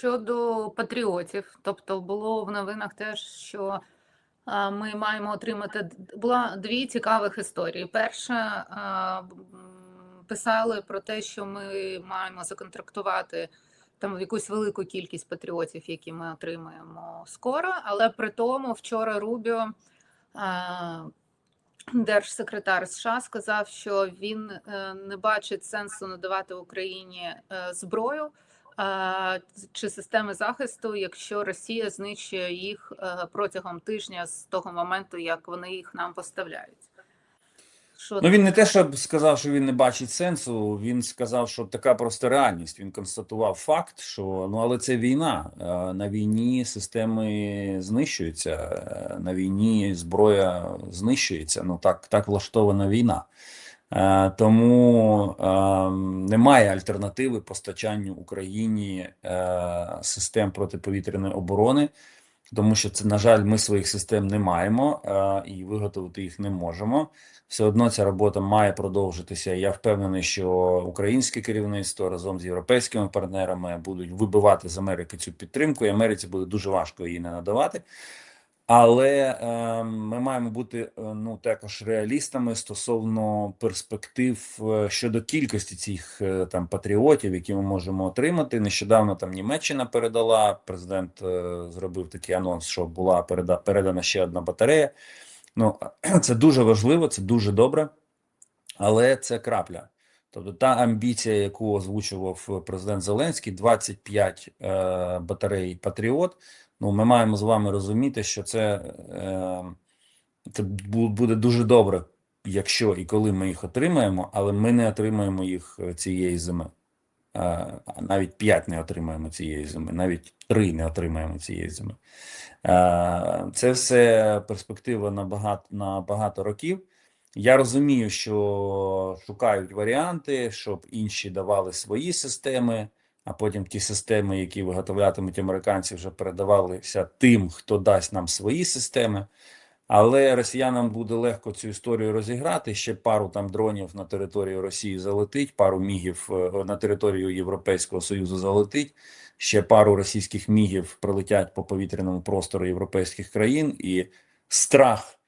Щодо патріотів, тобто було в новинах теж, що ми маємо отримати була дві цікавих історії. Перша писали про те, що ми маємо законтрактувати там якусь велику кількість патріотів, які ми отримаємо скоро. Але при тому вчора Рубіо, держсекретар США, сказав, що він е, не бачить сенсу надавати Україні е, зброю чи системи захисту, якщо Росія знищує їх е, протягом тижня з того моменту, як вони їх нам поставляють. Що Ну він не те, щоб сказав, що він не бачить сенсу. Він сказав, що така просто реальність. Він констатував факт, що ну але це війна. Е, На війні системи знищуються, е, на війні зброя знищується. Ну так, так влаштована війна. Е, Тому е, немає альтернативи постачанню Україні е, систем протиповітряної оборони, тому що це, на жаль, ми своїх систем не маємо і виготовити їх не можемо. Все одно ця робота має продовжитися. Я впевнений, що українське керівництво разом з європейськими партнерами будуть вибивати з Америки цю підтримку, і Америці буде дуже важко її не надавати. Але е, ми маємо бути е, ну також реалістами стосовно перспектив е, щодо кількості цих е, там патріотів, які ми можемо отримати. Нещодавно там Німеччина передала. Президент зробив такий анонс, що була переда передана ще одна батарея. Ну це дуже важливо, це дуже добре, але це крапля. Тобто та амбіція, яку озвучував президент Зеленський, 25 е, батарей Патріот. Ну, ми маємо з вами розуміти, що це, е, це буде дуже добре, якщо і коли ми їх отримаємо, але ми не отримаємо їх е, цієї зими. Е, навіть 5 не отримаємо цієї зими, навіть 3 не отримаємо цієї зими. Е, Це все перспектива на багато, на багато років. Я розумію, що шукають варіанти, щоб інші давали свої системи, а потім ті системи, які виготовлятимуть американці, вже передавалися тим, хто дасть нам свої системи. Але росіянам буде легко цю історію розіграти. Ще пару там дронів на територію Росії залетить, пару мігів е, на територію Європейського Союзу залетить. Ще пару російських мігів прилетять по повітряному простору європейських країн, і страх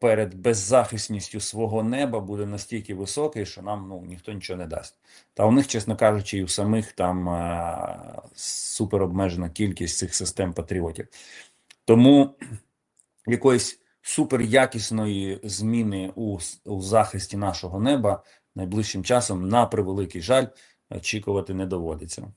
перед беззахисністю свого неба буде настільки високий, що нам ну ніхто нічого не дасть. Та у них, чесно кажучи, і у самих там е, супер обмежена кількість цих систем патріотів. Тому якоїсь суперякісної зміни у, у захисті нашого неба найближчим часом, на превеликий жаль, очікувати не доводиться.